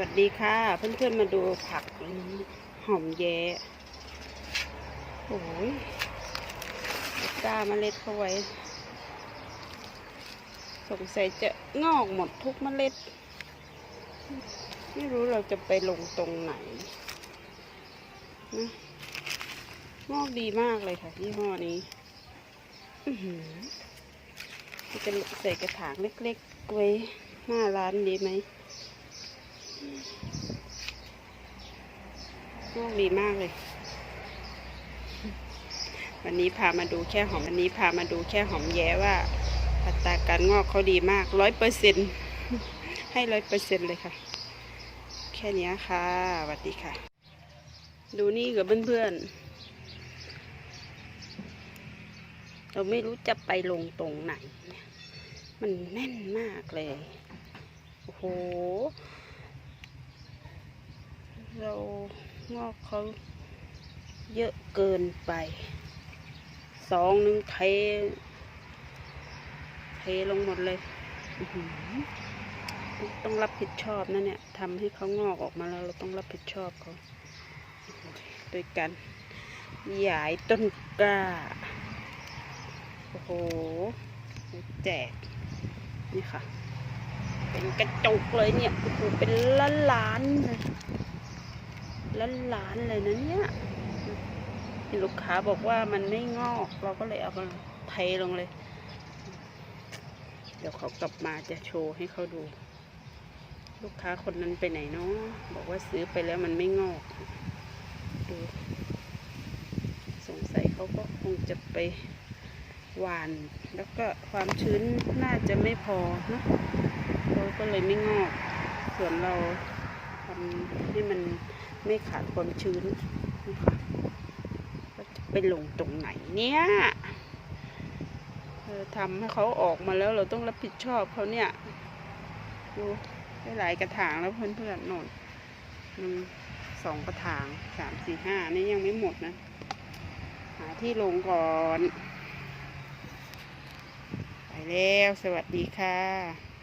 วัสดีค่ะ เพื่อนๆมาดูผักหอมแย้โอ้ยกล้าเมล็ดเข้าไว้ สงสัยจะงอกหมดทุกเมล็ด ไม่รู้เราจะไปลงตรงไหนนะงอกดีมากเลยค่ะยี่ห้อนี้จะใส่กระถางเล็กๆไว้หน้าร้านดีไหม งอกดีมากเลย วันนี้พามาดูแค่หอมวันนี้พามาดูแค่หอมแย้ว่าอัตราการงอกเขาดีมากร้อยเปอร์เซ็นให้ร้อยเปอร์เซ็นเลยค่ะ แค่นี้ค่ะสวัสดีค่ะ ดูนี่กับเพื่อนๆ เราไม่รู้จะไปลงตรงไหน มันแน่นมากเลย โอ้โห เรางอกเขาเยอะเกินไป สองหนึ่งเทเทลงหมดเลยต้องรับผิดชอบนะเนี่ยทำให้เขางอกออกมาแล้วเราต้องรับผิดชอบเขาโดยการหยายต้นกล้า โอ้โห แจก นี่ค่ะ เป็นกระจุกเลยเนี่ย โอ้โห เป็นล้านล้านๆเลย ล้านล้านๆเลยนะเนี่ยลูกค้าบอกว่ามันไม่งอก เราก็เลยเอามาเทลงเลย เดี๋ยวเขากลับมาจะโชว์ให้เขาดู ลูกค้าคนนั้นไปไหนเนาะบอกว่าซื้อไปแล้วมันไม่งอก ดู สงสัยเขาก็คงจะไปหวาน แล้วก็ความชื้นน่าจะไม่พอเนอะเขาก็เลยไม่งอก ส่วนเรา ไม่ขาดความชื้นนะคะจะไปลงตรงไหนเนี่ยเออทำให้เขาออกมาแล้วเราต้องรับผิดชอบเขาเนี่ยดูได้หลายกระถางแล้วเพื่อนๆโน่นหนึ่งสองกระถางสามสี่ห้านี่ยังไม่หมดนะ หาที่ลงก่อน ไปแล้ว สวัสดีค่ะ